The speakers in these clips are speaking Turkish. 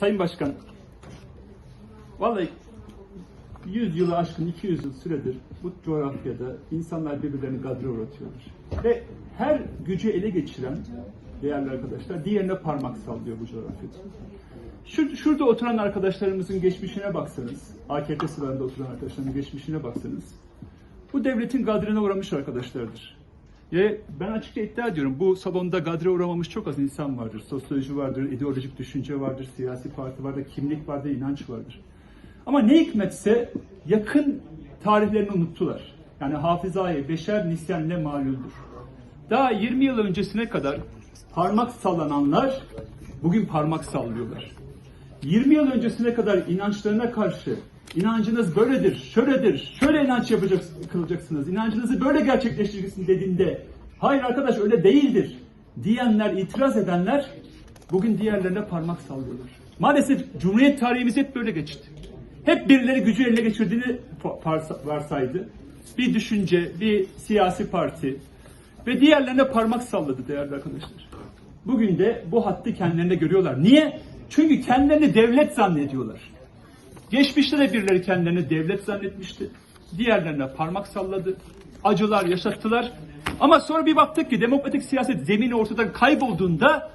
Sayın Başkan, vallahi 100 yılı aşkın 200 yıl süredir bu coğrafyada insanlar birbirlerini gadre uğratıyorlar. Ve her gücü ele geçiren değerli arkadaşlar diğerine parmak sallıyor bu coğrafyada. Şur, şurada oturan arkadaşlarımızın geçmişine baksanız, AKP sıralarında oturan arkadaşlarımızın geçmişine baksanız, bu devletin gadrine uğramış arkadaşlardır. Ve ben açıkça iddia ediyorum bu salonda gadre uğramamış çok az insan vardır. Sosyoloji vardır, ideolojik düşünce vardır, siyasi parti vardır, kimlik vardır, inanç vardır. Ama ne hikmetse yakın tarihlerini unuttular. Yani hafızayı beşer nisyan ne maluldür. Daha 20 yıl öncesine kadar parmak sallananlar bugün parmak sallıyorlar. 20 yıl öncesine kadar inançlarına karşı inancınız böyledir, şöyledir, şöyle inanç yapacaksınız, kılacaksınız, inancınızı böyle gerçekleştireceksiniz dediğinde hayır arkadaş öyle değildir diyenler, itiraz edenler bugün diğerlerine parmak sallıyorlar. Maalesef Cumhuriyet tarihimiz hep böyle geçti. Hep birileri gücü eline geçirdiğini varsaydı. Bir düşünce, bir siyasi parti ve diğerlerine parmak salladı değerli arkadaşlar. Bugün de bu hattı kendilerinde görüyorlar. Niye? Çünkü kendilerini devlet zannediyorlar. Geçmişte de birileri kendilerini devlet zannetmişti. Diğerlerine parmak salladı. Acılar yaşattılar. Ama sonra bir baktık ki demokratik siyaset zemini ortadan kaybolduğunda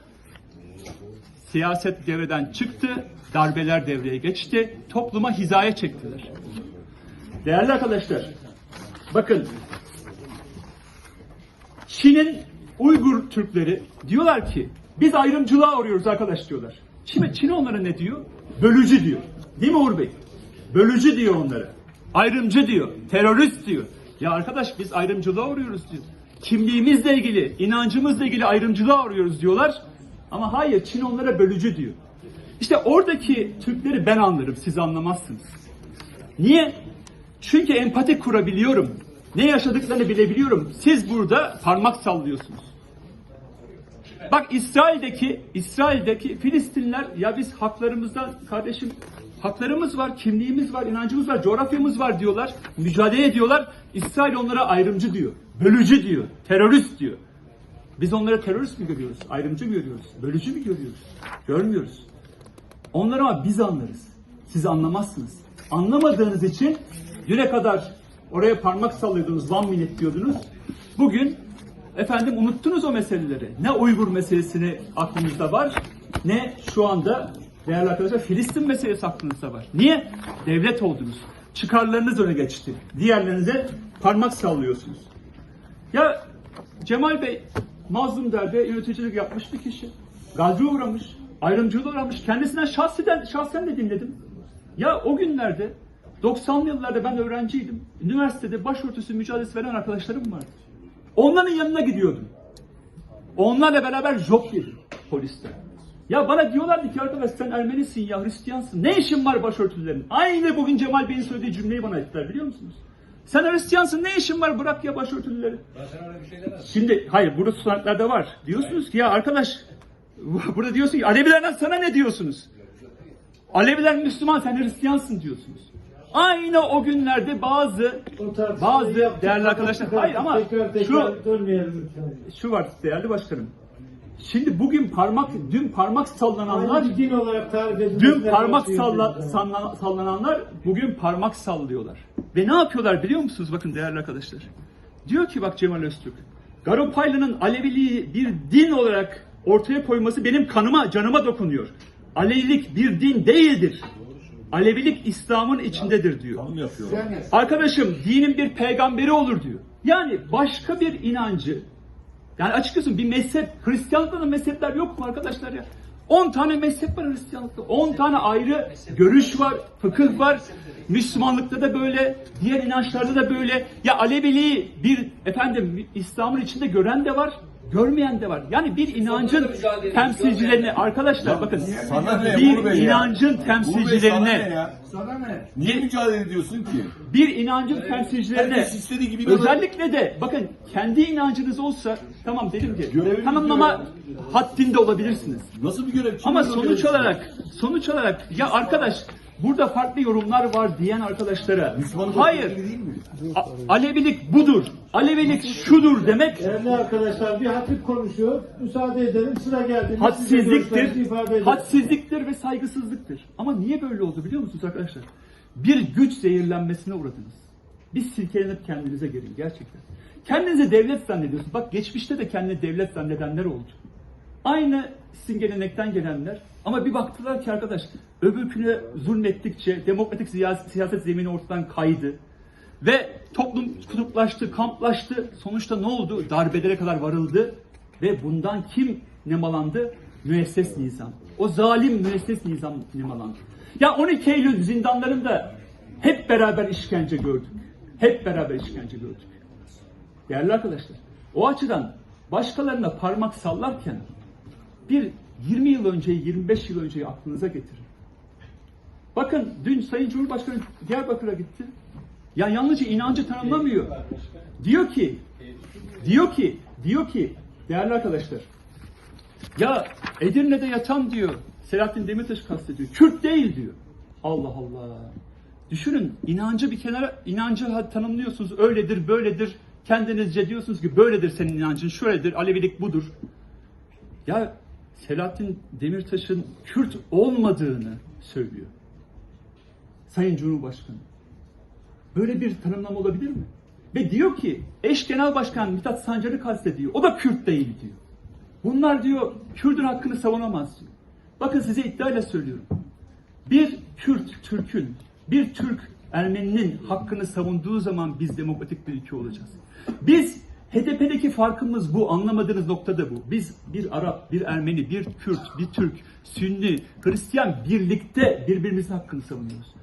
siyaset devreden çıktı, darbeler devreye geçti, topluma hizaya çektiler. Değerli arkadaşlar, bakın Çin'in Uygur Türkleri diyorlar ki biz ayrımcılığa uğruyoruz arkadaş diyorlar. Şimdi Çin onlara ne diyor? Bölücü diyor. Değil mi Uğur Bey? Bölücü diyor onlara. Ayrımcı diyor. Terörist diyor. Ya arkadaş biz ayrımcılığa uğruyoruz diyor. Kimliğimizle ilgili, inancımızla ilgili ayrımcılığa uğruyoruz diyorlar. Ama hayır Çin onlara bölücü diyor. İşte oradaki Türkleri ben anlarım, siz anlamazsınız. Niye? Çünkü empati kurabiliyorum. Ne yaşadıklarını bilebiliyorum. Siz burada parmak sallıyorsunuz. Bak İsrail'deki İsrail'deki Filistinler ya biz haklarımızdan kardeşim haklarımız var, kimliğimiz var, inancımız var, coğrafyamız var diyorlar. Mücadele ediyorlar. İsrail onlara ayrımcı diyor. Bölücü diyor. Terörist diyor. Biz onlara terörist mi görüyoruz? Ayrımcı mı görüyoruz? Bölücü mü görüyoruz? Görmüyoruz. Onları ama biz anlarız. Siz anlamazsınız. Anlamadığınız için düne kadar oraya parmak sallıyordunuz, one minute diyordunuz. Bugün efendim unuttunuz o meseleleri. Ne Uygur meselesini aklınızda var, ne şu anda değerli arkadaşlar Filistin meselesi aklınızda var. Niye? Devlet oldunuz. Çıkarlarınız öne geçti. Diğerlerinize parmak sallıyorsunuz. Ya Cemal Bey mazlum derdi yöneticilik yapmış bir kişi. Gazi uğramış, ayrımcılığa uğramış. Kendisinden şahsiden, şahsen de dinledim. Ya o günlerde 90'lı yıllarda ben öğrenciydim. Üniversitede başörtüsü mücadelesi veren arkadaşlarım vardı. Onların yanına gidiyordum. Onlarla beraber job yedim poliste. Ya bana diyorlardı ki arkadaş sen Ermenisin ya Hristiyansın. Ne işin var başörtülerin? Aynı bugün Cemal Bey'in söylediği cümleyi bana ettiler biliyor musunuz? Sen Hristiyansın ne işin var bırak ya başörtüleri. Şimdi hayır burada sanatlerde var. Diyorsunuz ki ya arkadaş burada diyorsun ki Alevilerden sana ne diyorsunuz? Aleviler Müslüman sen Hristiyansın diyorsunuz. Aynı o günlerde bazı bazı değerli arkadaşlar hayır ama tekrar, tekrar şu şu var değerli başkanım. Şimdi bugün parmak dün parmak sallananlar Aynı din olarak tarif edilmesine dün parmak salla, ben. salla- sallananlar bugün parmak sallıyorlar. Ve ne yapıyorlar biliyor musunuz bakın değerli arkadaşlar. Diyor ki bak Cemal Öztürk. Garopaylı'nın Aleviliği bir din olarak ortaya koyması benim kanıma, canıma dokunuyor. Alevilik bir din değildir. Alevilik İslam'ın içindedir diyor. Arkadaşım dinin bir peygamberi olur diyor. Yani başka bir inancı yani açıkçası bir mezhep Hristiyanlıkta da mezhepler yok mu arkadaşlar ya? 10 tane mezhep var Hristiyanlıkta. 10 tane ayrı görüş var, fıkıh var. Müslümanlıkta da böyle, diğer inançlarda da böyle. Ya Aleviliği bir efendim İslam'ın içinde gören de var, görmeyen de var. Yani bir inancın temsilcilerini arkadaşlar bakın Sana ne bir Bey ya? inancın Uğur Bey sana ne temsilcilerine ya? sana ne? Niye mücadele ediyorsun ki? bir inancın temsilcilerine herkes istediği gibi özellikle de bakın kendi inancınız olsa tamam dedim ki Göreviniz tanımlama haddinde olabilirsiniz. Nasıl bir görev? Kim Ama sonuç görevi? olarak sonuç olarak ya arkadaş burada farklı yorumlar var diyen arkadaşlara hayır? A- Alevilik budur. Alevilik şudur demek Değerli arkadaşlar bir hatip konuşuyor. Müsaade edelim. Sıra geldi. Hadsizliktir. Hadsizliktir ve saygısızlıktır. Ama niye böyle oldu biliyor musunuz arkadaşlar? Bir güç zehirlenmesine uğradınız. Bir silkelenip kendinize gelin gerçekten. Kendinizi devlet zannediyorsunuz. Bak geçmişte de kendini devlet zannedenler oldu. Aynı sizin gelenekten gelenler ama bir baktılar ki arkadaş öbürküne zulmettikçe demokratik siyaset, siyaset zemini ortadan kaydı. Ve toplum kutuplaştı, kamplaştı. Sonuçta ne oldu? Darbelere kadar varıldı. Ve bundan kim nemalandı? Müesses nizam. O zalim müesses nizam nemalandı. Ya 12 Eylül zindanlarında hep beraber işkence gördük. Hep beraber işkence gördük. Değerli arkadaşlar, o açıdan başkalarına parmak sallarken bir 20 yıl önceyi, 25 yıl önceyi aklınıza getirin. Bakın dün Sayın Cumhurbaşkanı Diyarbakır'a gitti. Ya yalnızca inancı tanımlamıyor. Diyor ki, diyor ki, diyor ki, değerli arkadaşlar, ya Edirne'de yatan diyor, Selahattin Demirtaş kastediyor, Kürt değil diyor. Allah Allah. Düşünün, inancı bir kenara, inancı tanımlıyorsunuz, öyledir, böyledir. Kendinizce diyorsunuz ki böyledir senin inancın, şöyledir, Alevilik budur. Ya Selahattin Demirtaş'ın Kürt olmadığını söylüyor. Sayın Cumhurbaşkanı. Böyle bir tanımlama olabilir mi? Ve diyor ki eş genel başkan Mithat Sancar'ı kastediyor. O da Kürt değil diyor. Bunlar diyor Kürt'ün hakkını savunamaz diyor. Bakın size iddiayla söylüyorum. Bir Kürt, Türk'ün, bir Türk Ermeninin hakkını savunduğu zaman biz demokratik bir ülke olacağız. Biz HDP'deki farkımız bu, anlamadığınız noktada bu. Biz bir Arap, bir Ermeni, bir Kürt, bir Türk, Sünni, Hristiyan birlikte birbirimizin hakkını savunuyoruz.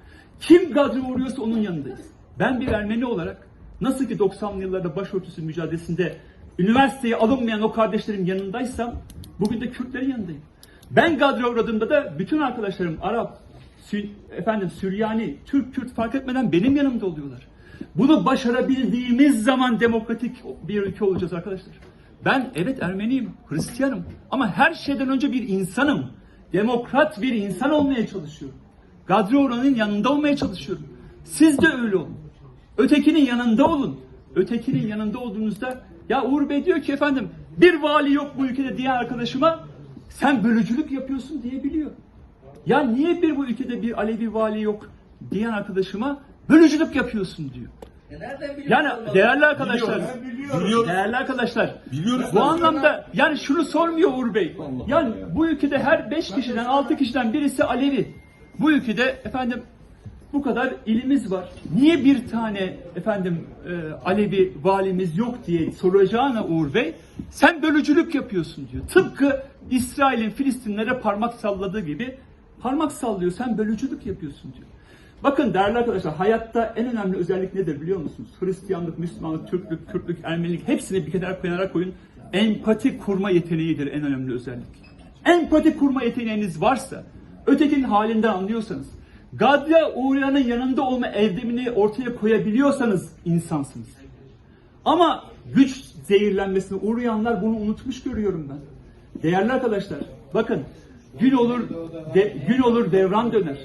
Kim gadre uğruyorsa onun yanındayız. Ben bir Ermeni olarak nasıl ki 90'lı yıllarda başörtüsü mücadelesinde üniversiteye alınmayan o kardeşlerin yanındaysam bugün de Kürtlerin yanındayım. Ben gadre uğradığımda da bütün arkadaşlarım Arap, Sü- efendim Süryani, Türk, Kürt fark etmeden benim yanımda oluyorlar. Bunu başarabildiğimiz zaman demokratik bir ülke olacağız arkadaşlar. Ben evet Ermeniyim, Hristiyanım ama her şeyden önce bir insanım. Demokrat bir insan olmaya çalışıyorum. Gadri Orhan'ın yanında olmaya çalışıyorum. Siz de öyle olun. Ötekinin yanında olun. Ötekinin yanında olduğunuzda ya Uğur Bey diyor ki efendim bir vali yok bu ülkede diye arkadaşıma sen bölücülük yapıyorsun diyebiliyor. Ya niye bir bu ülkede bir Alevi vali yok diyen arkadaşıma bölücülük yapıyorsun diyor. Yani değerli arkadaşlar, Biliyoruz. değerli arkadaşlar, Biliyoruz bu anlamda yani şunu sormuyor Uğur Bey. Yani bu ülkede her beş kişiden altı kişiden birisi Alevi. Bu ülkede efendim bu kadar ilimiz var. Niye bir tane efendim e, Alevi valimiz yok diye soracağına Uğur Bey sen bölücülük yapıyorsun diyor. Tıpkı İsrail'in Filistinlere parmak salladığı gibi parmak sallıyor sen bölücülük yapıyorsun diyor. Bakın değerli arkadaşlar hayatta en önemli özellik nedir biliyor musunuz? Hristiyanlık, Müslümanlık, Türklük, Kürtlük, Ermenilik hepsini bir kenara kenara koyun. Empati kurma yeteneğidir en önemli özellik. Empati kurma yeteneğiniz varsa, ötekinin halinden anlıyorsanız, gadya uğrayanın yanında olma evdemini ortaya koyabiliyorsanız insansınız. Ama güç zehirlenmesine uğrayanlar bunu unutmuş görüyorum ben. Değerli arkadaşlar, bakın gün olur de- gün olur devran döner.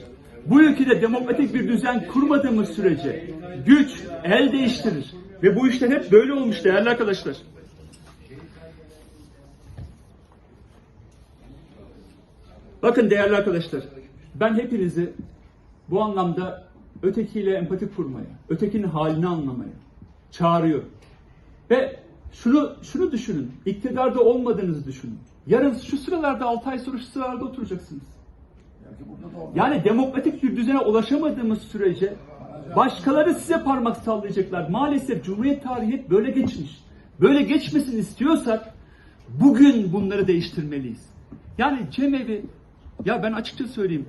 Bu ülkede demokratik bir düzen kurmadığımız sürece güç el değiştirir. Ve bu işler hep böyle olmuş değerli arkadaşlar. Bakın değerli arkadaşlar, ben hepinizi bu anlamda ötekiyle empati kurmaya, ötekinin halini anlamaya çağırıyorum. Ve şunu şunu düşünün, iktidarda olmadığınızı düşünün. Yarın şu sıralarda 6 ay sonra şu sıralarda oturacaksınız. Yani demokratik bir düzene ulaşamadığımız sürece başkaları size parmak sallayacaklar. Maalesef Cumhuriyet tarihi böyle geçmiş. Böyle geçmesini istiyorsak bugün bunları değiştirmeliyiz. Yani cemevi, ya ben açıkça söyleyeyim,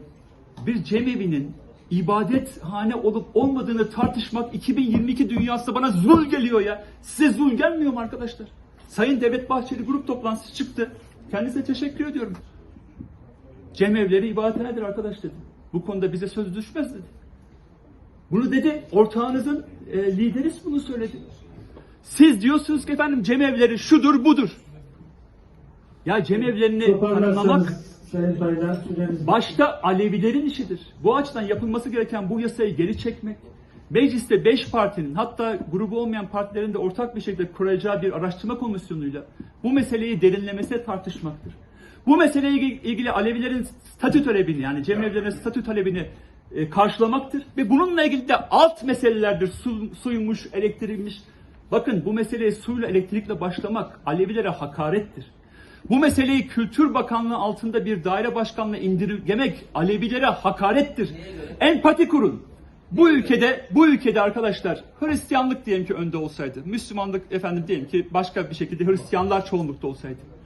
bir cemevinin ibadethane olup olmadığını tartışmak 2022 dünyasında bana zul geliyor ya. Size zul gelmiyor mu arkadaşlar? Sayın Devlet Bahçeli grup toplantısı çıktı. Kendisine teşekkür ediyorum. Cemevleri ibadethanedir arkadaş dedi. Bu konuda bize söz düşmez dedi. Bunu dedi, ortağınızın e, lideri bunu söyledi. Siz diyorsunuz ki efendim cemevleri şudur budur. Ya cemevlerini tanımlamak, Başta Alevilerin işidir. Bu açıdan yapılması gereken bu yasayı geri çekmek, mecliste 5 partinin hatta grubu olmayan partilerin de ortak bir şekilde kuracağı bir araştırma komisyonuyla bu meseleyi derinlemesine tartışmaktır. Bu meseleyle ilgili Alevilerin statü talebini yani cemevlerinin statü talebini e, karşılamaktır ve bununla ilgili de alt meselelerdir. Su, suymuş, elektrikmiş. Bakın bu meseleye suyla elektrikle başlamak Alevilere hakarettir. Bu meseleyi Kültür Bakanlığı altında bir daire başkanlığı indirgemek Alevilere hakarettir. Empati kurun. Bu ülkede, bu ülkede arkadaşlar Hristiyanlık diyelim ki önde olsaydı, Müslümanlık efendim diyelim ki başka bir şekilde Hristiyanlar çoğunlukta olsaydı.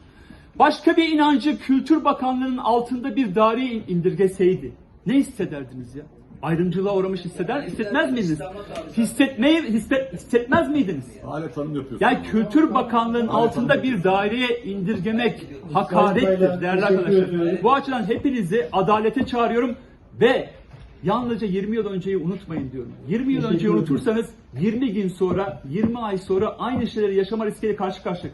Başka bir inancı Kültür Bakanlığı'nın altında bir daireye indirgeseydi ne hissederdiniz ya? Ayrımcılığa uğramış hisseder, hissetmez miydiniz? Hissetmeyi, hisset, hissetmez miydiniz? Hala tanım yapıyorsun. Yani Kültür Bakanlığı'nın altında bir daireye indirgemek hakarettir değerli arkadaşlar. Bu açıdan hepinizi adalete çağırıyorum ve yalnızca 20 yıl önceyi unutmayın diyorum. 20 yıl önceyi unutursanız 20 gün sonra, 20 ay sonra aynı şeyleri yaşama riskiyle karşı karşıya